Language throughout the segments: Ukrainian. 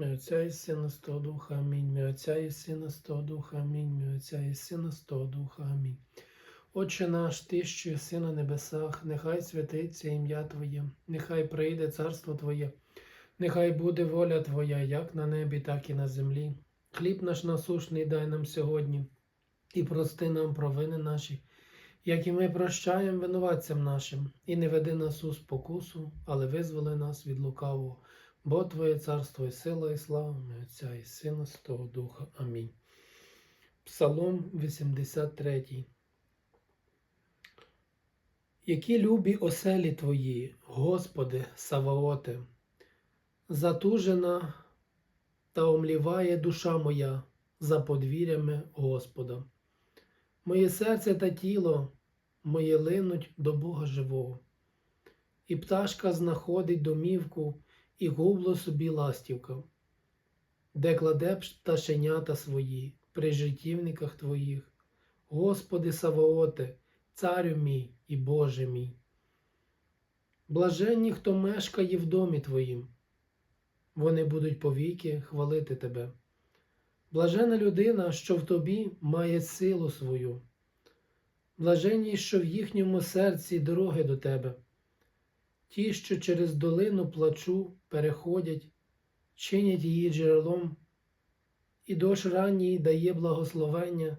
Мій Отця і Сина Святого Духа, Амінь. Мій Отця і Сина Святого Духа, Амінь. Мій Отця і Сина Святого Духа, Амінь. Отче наш, Ти, що єси на небесах, нехай святиться ім'я Твоє, нехай прийде царство Твоє, нехай буде воля Твоя, як на небі, так і на землі. Хліб наш насушний дай нам сьогодні, і прости нам провини наші, як і ми прощаємо винуватцям нашим, і не веди нас у спокусу, але визволи нас від лукавого. Бо Твоє царство і сила, і слава і Отця і Сина Святого Духа. Амінь. Псалом 83. Які любі оселі Твої, Господи, Саваоте, затужена та омліває душа моя за подвір'ями Господа. Моє серце та тіло моє линуть до Бога живого, і пташка знаходить домівку і губло собі ластівка, де кладе пташенята свої при життівниках твоїх. Господи Саваоте, Царю мій і Боже мій. Блаженні, хто мешкає в домі Твоїм, вони будуть повіки хвалити Тебе. Блажена людина, що в тобі має силу свою, блаженні, що в їхньому серці дороги до Тебе. Ті, що через долину плачу переходять, чинять її джерелом, і дощ ранній дає благословення,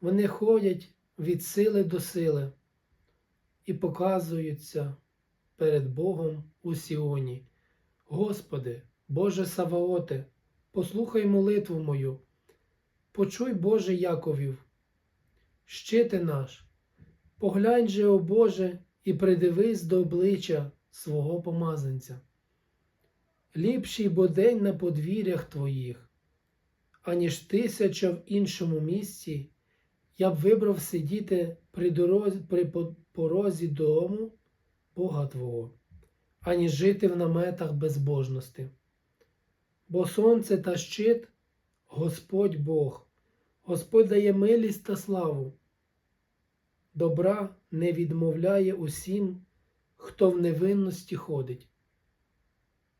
вони ходять від сили до сили і показуються перед Богом у Сіоні. Господи, Боже Саваоте, послухай молитву мою, почуй, Боже Яковів, щити наш, поглянь же, о Боже, і придивись до обличчя свого помазанця. Ліпший бо день на подвір'ях Твоїх, аніж тисяча в іншому місці, я б вибрав сидіти при дорозі, при порозі дому Бога Твого, аніж жити в наметах безбожності. Бо сонце та щит Господь Бог, Господь дає милість та славу добра не відмовляє усім, хто в невинності ходить.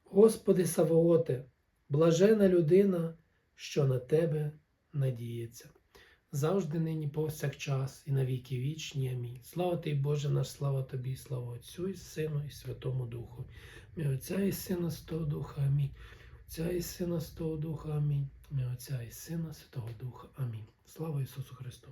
Господи Савооте, блажена людина, що на Тебе надіється. Завжди нині повсякчас і на віки вічні. Амінь. Слава Тобі, Боже наш, слава Тобі, слава Отцю і Сину, і Святому Духу. Мій Отця і Сина Святого Духа, Амінь. Отця і Сина Святого Духа, Амінь. Мій Отця і Сина Святого Духа. Амінь. Слава Ісусу Христу!